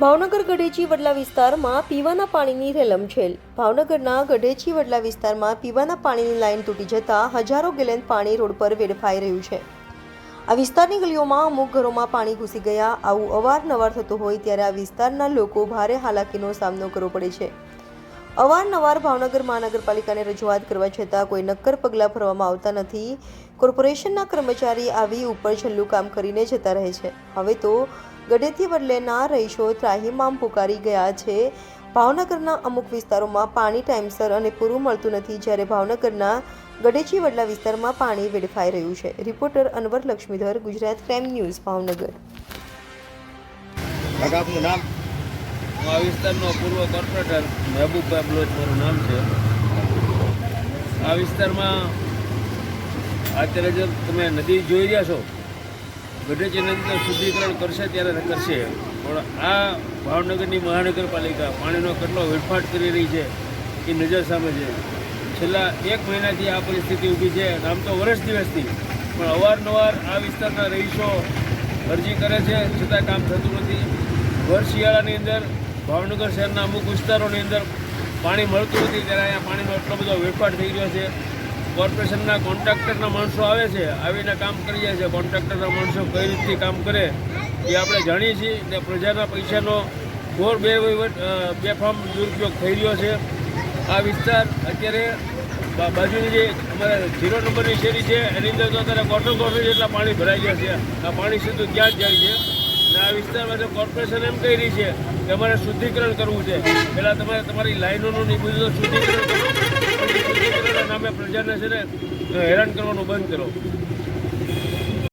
ભાવનગર ગઢેચી વડલા વિસ્તારમાં પીવાના પાણીની રેલમછેલ ભાવનગરના ગઢેચી વડલા વિસ્તારમાં પીવાના પાણીની લાઇન તૂટી જતાં હજારો ગેલન પાણી રોડ પર વેડફાઈ રહ્યું છે. આ વિસ્તારની ગલીઓમાં અમુક ઘરોમાં પાણી ઘૂસી ગયા. આવું અવારનવાર થતું હોય ત્યારે આ વિસ્તારના લોકો ભારે હાલાકીનો સામનો કરવો પડે છે. અવારનવાર ભાવનગર મહાનગરપાલિકાને રજૂઆત કરવા છતાં કોઈ નક્કર પગલાં ભરવામાં આવતા નથી. કોર્પોરેશનના કર્મચારી આવી ઉપર છેલ્લું કામ કરીને જતા રહે છે. હવે તો ગઢેથી બદલેના રહીશો ત્રાહિમામ પુકારી ગયા છે. ભાવનગરના અમુક વિસ્તારોમાં પાણી ટાઈમસર અને પૂરું મળતું નથી જ્યારે ભાવનગરના ગઢેચી વડલા વિસ્તારમાં પાણી વેડફાઈ રહ્યું છે. Reporter Anwar Laxmidhar, Gujarat crime news, Bhavnagar. નામ? હું આ વિસ્તારનો પૂર્વ કોર્પોરેટર મહેબૂબભાઈ બલોચ મારું નામ છે. આ વિસ્તારમાં અત્યારે જો તમે નદી જોઈ રહ્યા છો, ગઢેચી નદી શુદ્ધિકરણ કરશે ત્યારે કરશે. પણ આ ભાવનગરની મહાનગરપાલિકા પાણીનો કેટલો વેડફાટ કરી રહી છે એ નજર સામે છે. છેલ્લા એક મહિનાથી આ પરિસ્થિતિ ઊભી છે. આમ તો વર્ષ દિવસથી. પણ અવારનવાર આ વિસ્તારના રહીશો અરજી કરે છે, છતાં કામ થતું નથી. ભર શિયાળાની અંદર ભાવનગર શહેરના અમુક વિસ્તારોની અંદર પાણી મળતું નથી. ત્યારે અહીંયા પાણીનો એટલો બધો વેપાર થઈ રહ્યો છે. કોર્પોરેશનના કોન્ટ્રાક્ટરના માણસો આવે છે, આવીને કામ કરી જાય છે. કોન્ટ્રાક્ટરના માણસો કઈ રીતથી કામ કરે એ આપણે જાણીએ છીએ ને પ્રજાના પૈસાનો ઘોર બે બેફામ દુરુપયોગ થઈ રહ્યો છે. આ વિસ્તાર અત્યારે બાજુની જે અમારે ઝીરો નંબરની શેરી છે, એની અંદર તો અત્યારે કોટો કોટો જેટલા પાણી ભરાઈ ગયા છે. આ પાણી સીધું ત્યાં જ જાય છે. આ વિસ્તારમાં જે કોર્પોરેશન એમ કહી રહી છે કે અમારે શુદ્ધિકરણ કરવું છે. પહેલાં તમારે તમારી લાઈનોનું નહીં બધું શુદ્ધિકરણ કરો પછી શુદ્ધિકરણના નામે પ્રજાને છે ને હેરાન કરવાનું બંધ કરો.